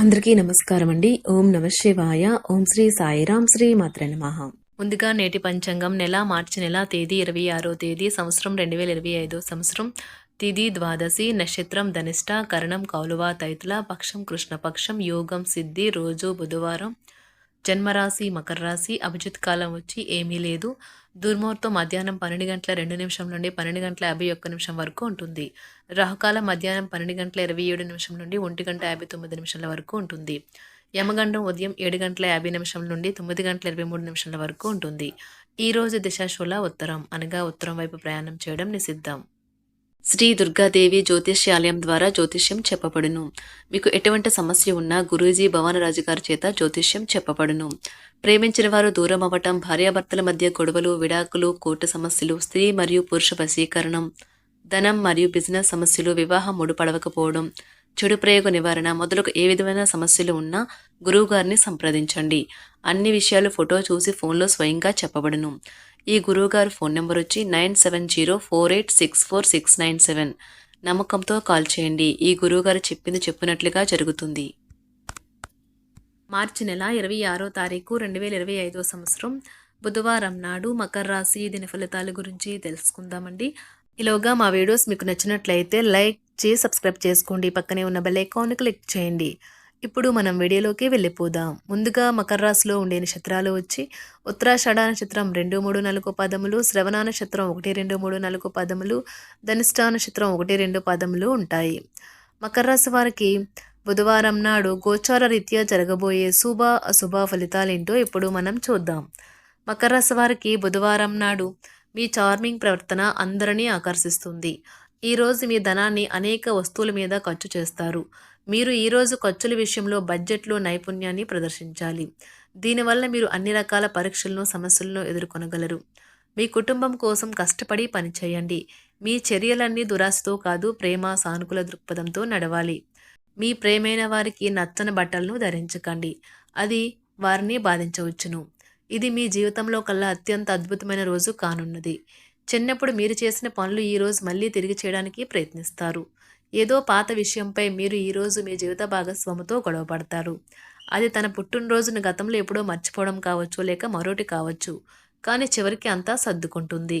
అందరికీ నమస్కారం అండి ఓం నమ శివాయ. ఓం శ్రీ సాయిరాం శ్రీ మాత్ర నమః. ముందుగా నేటి పంచాంగం నెల మార్చి నెల తేదీ ఇరవై ఆరో తేదీ సంవత్సరం రెండు వేల ఇరవై ఐదో సంవత్సరం. తిది ద్వాదశి నక్షత్రం ధనిష్ట కరణం కౌలువ తైతుల పక్షం కృష్ణపక్షం యోగం సిద్ధి రోజు బుధవారం. జన్మరాశి మకర రాశి అభిజిత్ కాలం వచ్చి ఏమీ లేదు. దుర్ముహూర్తం మధ్యాహ్నం పన్నెండు గంటల రెండు నిమిషం నుండి పన్నెండు గంటల యాభై ఒక్క నిమిషం వరకు ఉంటుంది. రాహుకాలం మధ్యాహ్నం పన్నెండు గంటల ఇరవై ఏడు నిమిషం నుండి ఒంటి గంట యాభై తొమ్మిది నిమిషాల వరకు ఉంటుంది. యమగండం ఉదయం ఏడు గంటల యాభై నిమిషం నుండి తొమ్మిది గంటల ఇరవై మూడు నిమిషాల వరకు ఉంటుంది. ఈరోజు దిశాశూల ఉత్తరం అనగా ఉత్తరం వైపు ప్రయాణం చేయడం నిషిద్ధం. శ్రీ దుర్గాదేవి జ్యోతిష్యాలయం ద్వారా జ్యోతిష్యం చెప్పబడును. మీకు ఎటువంటి సమస్య ఉన్నా గురూజీ భవనరాజు గారి చేత జ్యోతిష్యం చెప్పబడును. ప్రేమించిన వారు దూరం అవ్వటం భార్యాభర్తల మధ్య గొడవలు విడాకులు కోర్టు సమస్యలు స్త్రీ మరియు పురుష వశీకరణం ధనం మరియు బిజినెస్ సమస్యలు వివాహం ముడిపడవకపోవడం చెడు ప్రయోగ నివారణ మొదలగు ఏ విధమైన సమస్యలు ఉన్నా గురువు గారిని సంప్రదించండి. అన్ని విషయాలు ఫోటో చూసి ఫోన్లో స్వయంగా చెప్పబడును. ఈ గురువుగారి ఫోన్ నెంబర్ వచ్చి nine seven zero four eight six four six nine seven. నమ్మకంతో కాల్ చేయండి. ఈ గురువుగారు చెప్పింది చెప్పినట్లుగా జరుగుతుంది. మార్చి నెల ఇరవై ఆరో తారీఖు రెండు వేల ఇరవై ఐదో సంవత్సరం. బుధవారం నాడు మకర రాశి దిన ఫలితాల గురించి తెలుసుకుందామండి. ఈలోగా మా వీడియోస్ మీకు నచ్చినట్లయితే లైక్ చేసి సబ్స్క్రైబ్ చేసుకోండి. పక్కనే ఉన్న బెల్ ఐకాన్ క్లిక్ చేయండి. ఇప్పుడు మనం వీడియోలోకి వెళ్ళిపోదాం. ముందుగా మకర రాశిలో ఉండే నక్షత్రాలు వచ్చి ఉత్తరాషాఢ నక్షత్రం రెండు మూడు నాలుగు పదములు శ్రవణ నక్షత్రం ఒకటి రెండు మూడు నాలుగు పదములు ధనిష్ట నక్షత్రం ఒకటి రెండు పదములు ఉంటాయి. మకర రాశి వారికి బుధవారం నాడు గోచార రీత్యా జరగబోయే శుభ అశుభ ఫలితాలేంటో ఇప్పుడు మనం చూద్దాం. మకర రాశి వారికి బుధవారం నాడు మీ చార్మింగ్ ప్రవర్తన అందరినీ ఆకర్షిస్తుంది. ఈరోజు మీ ధనాన్ని అనేక వస్తువుల మీద ఖర్చు చేస్తారు. మీరు ఈరోజు ఖర్చుల విషయంలో బడ్జెట్లో నైపుణ్యాన్ని ప్రదర్శించాలి. దీనివల్ల మీరు అన్ని రకాల పరీక్షలను సమస్యలను ఎదుర్కొనగలరు. మీ కుటుంబం కోసం కష్టపడి పనిచేయండి. మీ చర్యలన్నీ దురాశతో కాదు ప్రేమ సానుకూల దృక్పథంతో నడవాలి. మీ ప్రేమైన వారికి నచ్చని బట్టలను ధరించకండి. అది వారిని బాధించవచ్చును. ఇది మీ జీవితంలో కల్లా అత్యంత అద్భుతమైన రోజు కానున్నది. చిన్నప్పుడు మీరు చేసిన పనులు ఈరోజు మళ్ళీ తిరిగి చేయడానికి ప్రయత్నిస్తారు. ఏదో పాత విషయంపై మీరు ఈరోజు మీ జీవిత భాగస్వామితో గొడవపడతారు అది తన పుట్టినరోజును గతంలో ఎప్పుడో మర్చిపోవడం కావచ్చు లేక మరోటి కావచ్చు. కానీ చివరికి అంతా సర్దుకుంటుంది.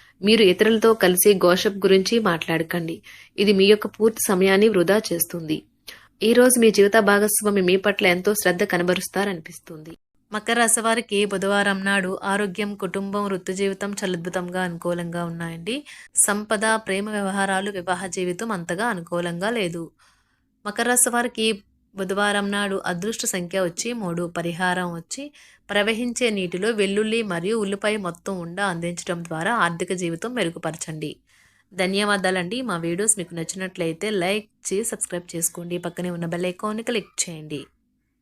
మీరు ఇతరులతో కలిసి గోషప్ గురించి మాట్లాడకండి. ఇది మీ యొక్క పూర్తి సమయాన్ని వృధా చేస్తుంది. ఈ రోజు మీ జీవిత భాగస్వామి మీ పట్ల ఎంతో శ్రద్ధ కనబరుస్తారనిపిస్తుంది. మకర రాశివారికి బుధవారం నాడు ఆరోగ్యం కుటుంబం వృత్తి జీవితం చలద్భుతంగా అనుకూలంగా ఉన్నాయండి. సంపద ప్రేమ వ్యవహారాలు వివాహ జీవితం అంతగా అనుకూలంగా లేదు. మకర రాశి వారికి బుధవారం నాడు అదృష్ట సంఖ్య వచ్చి మూడు పరిహారం వచ్చి ప్రవహించే నీటిలో వెల్లుల్లి మరియు ఉల్లిపాయ మొత్తం ఉండ అందించడం ద్వారా ఆర్థిక జీవితం మెరుగుపరచండి. ధన్యవాదాలండి. మా వీడియోస్ మీకు నచ్చినట్లయితే లైక్ చేసి సబ్స్క్రైబ్ చేసుకోండి. పక్కనే ఉన్న బెల్ ఐకాన్ని క్లిక్ చేయండి.